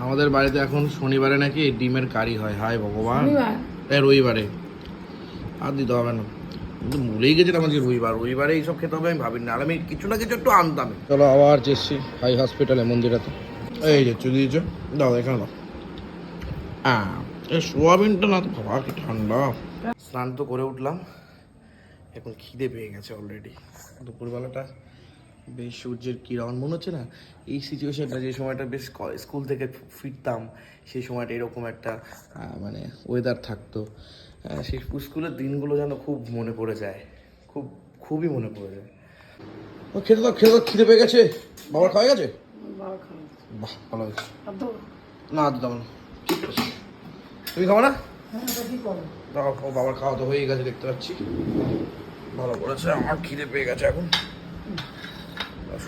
আমাদের বাড়িতে এখন শনিবারে নাকি ডিমের কারি হয়। হায় ভগবান। শনিবার? এ রবিবারে। আর দিতে হবে না। কিন্তু ভুলেই গেছিলাম আজকে রবিবার। রবিবারে এইসব খেতে হবে আমি ভাবিনি। আর আমি কিছু না কিছু একটু আনতাম। চলো আবার চেয়েছি হাই হসপিটালে মন্দিরাতে। এই যে চলে দিয়েছ। দাও এখানে দাও। আহ, এই সোয়াবিনটা না বাবা কি ঠান্ডা। স্নান তো করে উঠলাম। এখন খিদে পেয়ে গেছে অলরেডি দুপুরবেলাটা বেশ সূর্যের কিরণ। মনে হচ্ছে না এই সিচুয়েশনটা যে সময়টা বেশ স্কুল থেকে ফিরতাম সেই সময়টা এরকম একটা মানে ওয়েদার থাকতো। সেই স্কুলের দিনগুলো যেন খুব মনে পড়ে যায়। খুব খুবই মনে পড়ে যায়। ও খেতে দাও খেতে দাও খিদে পেয়ে গেছে? বাবার খাওয়া গেছে? বাহ ভালো হয়েছে। না দিতাম না ঠিক আছে। তুমি খাব না? হ্যাঁ দাও ও বাবার খাওয়া তো হয়ে গেছে দেখতে পাচ্ছি। ভালো করেছে আমার খিদে পেয়ে গেছে এখন।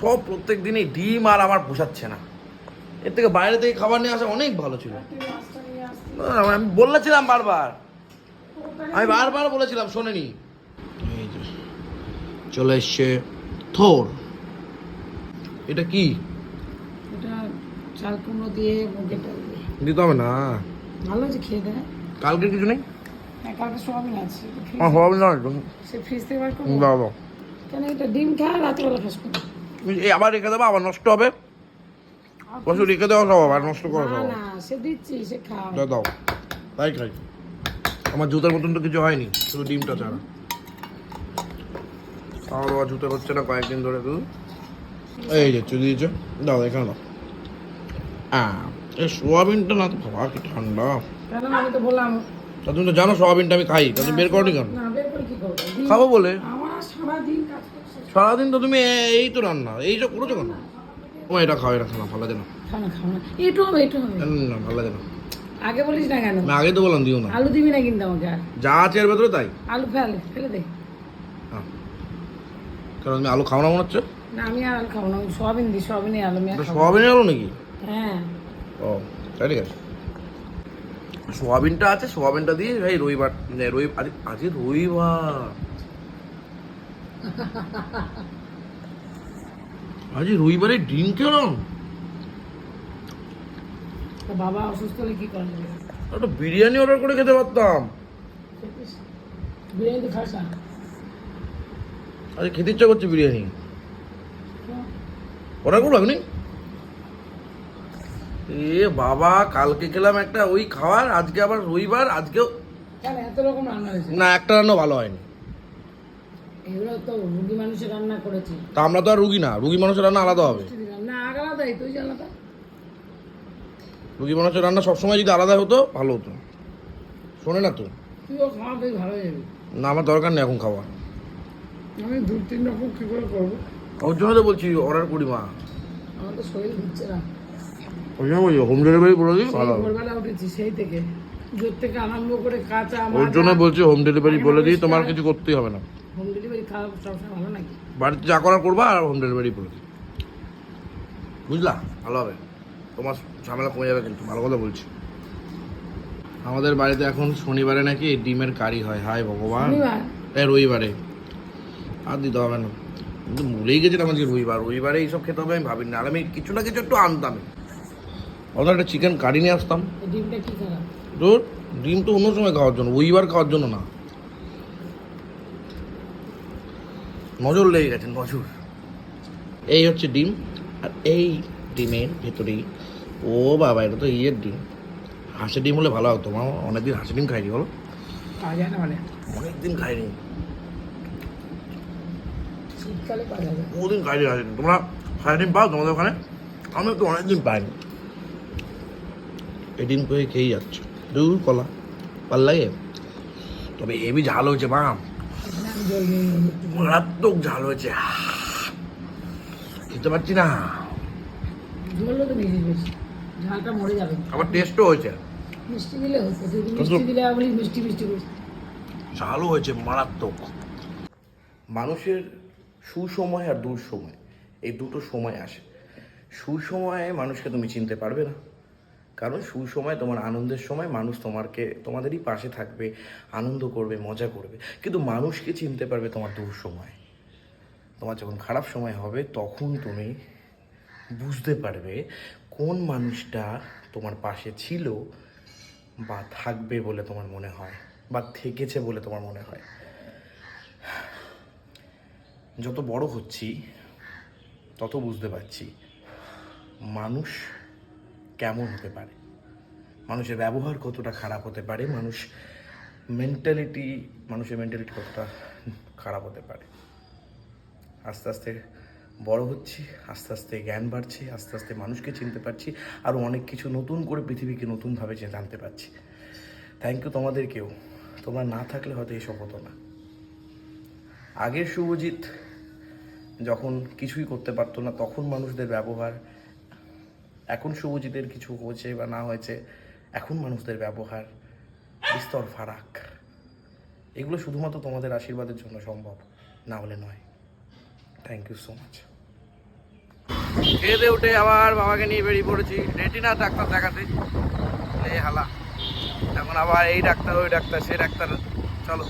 সব প্রত্যেক দিনই ডিম আর আমার পোষাচ্ছে না। এর থেকে বাইরে থেকে খাবার নিয়ে আসা অনেক ভালো ছিল। আমি বলেছিলাম বারবার। আমি বারবার বলেছিলাম শোনেনি। এই যে চলে এসছে থোর। এটা কি? এটা চাল কুমড়ো দিয়ে মুগের ডাল দিয়ে। দিতে হবে না। ভালো খেয়ে দেয় কালকে কিছু নেই? হ্যাঁ কালকে সোয়াবিন আছে। তো আমার হবে না সে ফ্রিজ থেকে বার করব? দাও দাও। কেন এটা ডিম খা খাস তুমি এই আবার রেখে দেবো আবার নষ্ট হবে। পশু রেখে দেওয়া সব আবার নষ্ট করা সব সে দিচ্ছি সে খা দাও তাই খাই। আমার জুতার মতন তো কিছু হয়নি শুধু ডিমটা ছাড়া। আমার বাবা জুতো হচ্ছে না কয়েকদিন ধরে শুধু। এই যে চলে দিয়েছ? দাও এখানে দাও। আহ, এই সোয়াবিনটা না তো বাবা কি ঠান্ডা? আমি তো বললাম। তা তুমি তো জানো সোয়াবিনটা আমি খাই তা তুমি বের কেন? করে কি করব? ডিম- খাব বলে। আমার সারাদিন সারাদিন তো তুমি এই তো রান্না এই সব করেছ কেন? ও এটা খাও এটা খাও ভালো লাগে না। খাও না খাও না। একটু হবে একটু হবে। না ভালো লাগে না। আগে বলিস না কেন? আমি আগে তো বললাম দিও না। আলু দিবি না কিন্তু আমাকে আর। যা আছে এর ভেতরে তাই। আলু ফেলে ফেলে দে। কারণ তুমি আলু খাও না মনে হচ্ছে? না আমি আর আলু খাব না সোয়াবিন দিই সোয়াবিনে আলু আমি। সোয়াবিন আলু নাকি? হ্যাঁ। ও তাই ঠিক আছে সোয়াবিনটা আছে সোয়াবিনটা দিয়ে ভাই রবিবার রবি আজ- আজকে রবিবার। আজকে রবিবারে ডিম খেলাম বাবা অসুস্থ হলে কি একটা বিরিয়ানি অর্ডার করে খেতে পারতাম? বিরিয়ানি তো খাস না। আজকে খেতে ইচ্ছা করছে বিরিয়ানি। অর্ডার করব আপনি এ বাবা কালকে খেলাম একটা ওই খাওয়ার আজকে আবার রবিবার আজকেও কেন না একটা রান্না ভালো হয়নি। এগুলো তো রুগী মানুষের রান্না করেছি। তা আমরা তো আর রুগী না রুগী মানুষের রান্না আলাদা হবে। না আলাদাই তুই আলাদা রুগী মানুষের রান্না সবসময় যদি আলাদা হতো ভালো হতো। শোনে না তো। তুইও খাওয়া বেশ ভালো না আমার দরকার নেই এখন খাওয়া। আমি দু তিন রকম কী করে করব? ওর জন্য তো বলছি অর্ডার করি মা আমার তো শরীর দিচ্ছে না। ওই জন্য বলছি হোম ডেলিভারি করে দিই ভালো হবে। ভোরবেলা উঠেছি সেই থেকে। জোর থেকে আরম্ভ করে কাঁচা ওর জন্য বলছি হোম ডেলিভারি বলে দিই তোমার কিছু করতেই হবে না। হোম ডেলিভারি খাওয়া সবসময় ভালো নাকি? বাড়িতে যা করার করবা আর হোম ডেলিভারি করে বুঝলা? ভালো হবে। তোমার ঝামেলা কমে যাবে কিন্তু ভালো কথা বলছি। আমাদের বাড়িতে এখন শনিবারে নাকি ডিমের কারি হয়। হায় ভগবান? এ রবিবারে। আর দিতে হবে না। কিন্তু ভুলেই গেছিলাম আজকে রবিবার। রবিবারে এইসব খেতে হবে আমি ভাবিনি। আর আমি কিছু না কিছু একটু আনতাম। অথবা একটা চিকেন কারি নিয়ে আসতাম। ডিমটা কি খারাপ? ডিম তো অন্য সময় খাওয়ার জন্য। রবিবার খাওয়ার জন্য না। নজর লেগে গেছে নজর। এই হচ্ছে ডিম আর এই ডিমের ভেতরেই ও বাবা এটা তো ইয়ের ডিম। হাঁসের ডিম হলে ভালো হতো মা অনেকদিন হাঁসের ডিম খাইনি বলো। পাওয়া যায় না মানে। অনেকদিন খাইনি। শীতকালে পাওয়া যাবে বহুদিন খাইনি হাঁসের ডিম। তোমরা হাঁসের ডিম পাও তোমাদের ওখানে? আমি তো অনেকদিন পাইনি। এই ডিম করে খেয়েই যাচ্ছে? দূর কলা ভালো লাগে তবে এবি ঝাল হয়েছে বাম মারাত্মক ঝাল হয়েছে। খেতে পারছি না। ঝালটা মরে যাবে। আবার টেস্টও হয়েছে। মিষ্টি দিলে হতো যদি মিষ্টি দিলে বলি মিষ্টি মিষ্টি। ঝালও হয়েছে মারাত্মক। মানুষের সুসময় আর দুঃসময় এই দুটো সময় আসে। সুসময়ে মানুষকে তুমি চিনতে পারবে না। কারণ সুসময় তোমার আনন্দের সময় মানুষ তোমারকে, তোমাদেরই পাশে থাকবে, আনন্দ করবে, মজা করবে। কিন্তু মানুষকে চিনতে পারবে তোমার দুঃসময় তোমার যখন খারাপ সময় হবে, তখন তুমি বুঝতে পারবে কোন মানুষটা তোমার পাশে ছিল বা থাকবে বলে তোমার মনে হয়, বা থেকেছে বলে তোমার মনে হয়। যত বড় হচ্ছি, তত বুঝতে পারছি মানুষ কেমন হতে পারে? মানুষের ব্যবহার কতটা খারাপ হতে পারে? মানুষ মেন্টালিটি মানুষের মেন্টালিটি কতটা খারাপ হতে পারে? আস্তে আস্তে বড় হচ্ছি, আস্তে আস্তে জ্ঞান বাড়ছে, আস্তে আস্তে মানুষকে চিনতে পারছি আরও অনেক কিছু নতুন করে পৃথিবীকে নতুনভাবে জানতে পারছি। থ্যাংক ইউ তোমাদেরকেও। তোমরা না থাকলে হয়তো এসব হতো না। আগের শুভজিৎ যখন কিছুই করতে পারতো না, তখন মানুষদের ব্যবহার এখন শুভজিতের কিছু হয়েছে বা না হয়েছে এখন মানুষদের ব্যবহার বিস্তর ফারাক। এগুলো শুধুমাত্র তোমাদের আশীর্বাদের জন্য সম্ভব না হলে নয়। থ্যাংক ইউ সো মাচ খেয়ে উঠে আবার বাবাকে নিয়ে বেরিয়ে পড়েছি। রেটিনা ডাক্তার দেখাতে। এই হালা। এখন আবার এই ডাক্তার ওই ডাক্তার সে ডাক্তার। চলো।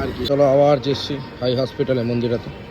আর কি। চলো আবার যেছি হাই হসপিটালে মন্দিরাতে।